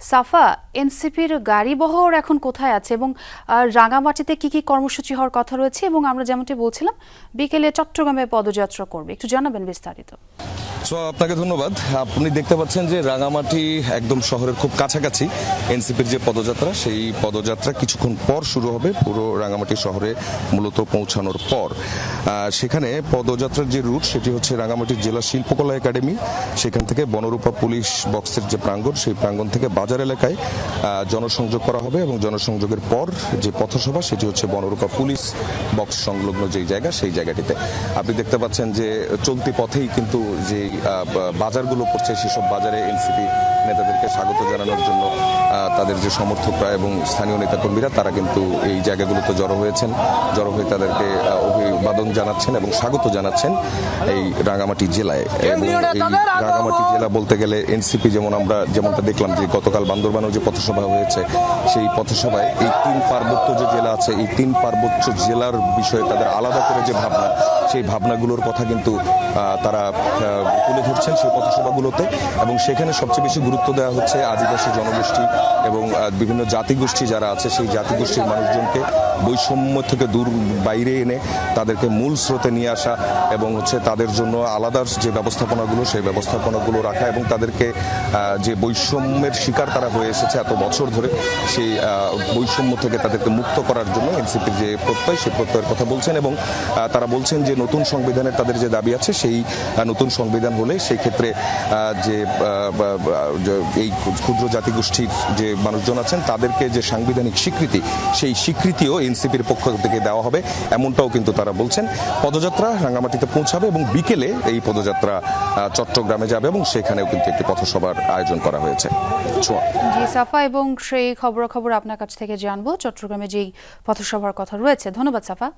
সাফা, এনসিপির গাড়ি বহর এখন কোথায় আছে এবং রাঙামাটিতে কি কি কর্মসূচি হওয়ার কথা রয়েছে এবং আমরা যেমনটি বলছিলাম, বিকেলে চট্টগ্রামে পদযাত্রা করবে। একটু জানাবেন বিস্তারিত। সো, আপনাকে ধন্যবাদ। আপনি দেখতে পাচ্ছেন যে রাঙামাটি একদম শহরের খুব কাছাকাছি এনসিপির যে পদযাত্রা, সেই পদযাত্রা কিছুক্ষণ পর শুরু হবে। পুরো রাঙামাটি শহরে মূলত পৌঁছানোর পর। সেখানে পদযাত্রার যে রুট, সেটি হচ্ছে রাঙামাটি জেলা শিল্পকলা একাডেমি। সেখান থেকে বনরূপা পুলিশ বক্সের যে প্রাঙ্গণ, সেই প্রাঙ্গণ থেকে বাজার এলাকায় জনসংযোগ করা হবে এবং জনসংযোগের পর যে পথসভা সেটি হচ্ছে বনরূপা পুলিশ বক্স সংলগ্ন যেই জায়গা, সেই জায়গাটিতে। আপনি দেখতে পাচ্ছেন যে চলতি পথেই কিন্তু যে বাজারগুলো পড়ছে, সেসব বাজারে এনসিপি নেতাদেরকে স্বাগত জানানোর জন্য তাদের যে সমর্থকরা এবং স্থানীয় নেতাকর্মীরা তারা কিন্তু এই জায়গাগুলোতে জড়ো হয়েছেন। জড়ো হয়ে তাদেরকে অভিবাদন জানাচ্ছেন এবং স্বাগত জানাচ্ছেন এই রাঙামাটি জেলায়। এবং এই রাঙামাটি জেলা বলতে গেলে এনসিপি যেমন আমরা যেমনটা দেখলাম যে গতকাল বান্দরবানও যে পথসভা হয়েছে সেই পথসভায় এই তিন পার্বত্য আছে। এই তিন পার্বত্য জেলার বিষয়ে তাদের আলাদা করে যে ভাবনা, সেই ভাবনাগুলোর কথা কিন্তু তারা তুলে ধরছেন সেই পথসভাগুলোতে এবং সেখানে সবচেয়ে বেশি গুরুত্ব দেওয়া হচ্ছে আদিবাসী জনগোষ্ঠী এবং বিভিন্ন জাতিগোষ্ঠী যারা আছে, সেই জাতিগোষ্ঠীর মানুষজনকে বৈষম্য থেকে দূর বাইরে এনে তাদেরকে মূল স্রোতে নিয়ে আসা এবং হচ্ছে তাদের জন্য আলাদা যে ব্যবস্থাপনাগুলো, সেই ব্যবস্থাপনাগুলো রাখা এবং তাদেরকে যে বৈষম্যের শিকার তারা হয়ে এসেছে এত বছর ধরে, সেই বৈষম্য থেকে তাদেরকে মুক্ত করার জন্য এনসিপির যে প্রত্যয়, সেই প্রত্যয়ের কথা বলছেন এবং তারা বলছেন যে নতুন সংবিধানের তাদের যে দাবি আছে, সেই নতুন সংবিধান হলে সেই ক্ষেত্রে যে এই ক্ষুদ্র জাতিগোষ্ঠীর যে মানুষজন আছেন, তাদেরকে যে সাংবিধানিক স্বীকৃতি, সেই স্বীকৃতিও এনসিপির পক্ষ থেকে দেওয়া হবে, এমনটাও কিন্তু তারা বলছেন। পদযাত্রা রাঙ্গামাটিতে পৌঁছাবে এবং বিকেলে এই পদযাত্রা চট্টগ্রামে যাবে এবং সেখানেও কিন্তু একটি পথসভার আয়োজন করা হয়েছে। জি, সাফা এবং সেই খবরাখবর আপনার কাছ থেকে জানব। চট্টগ্রামে যেই পথসভার কথা রয়েছে। ধন্যবাদ, সাফা।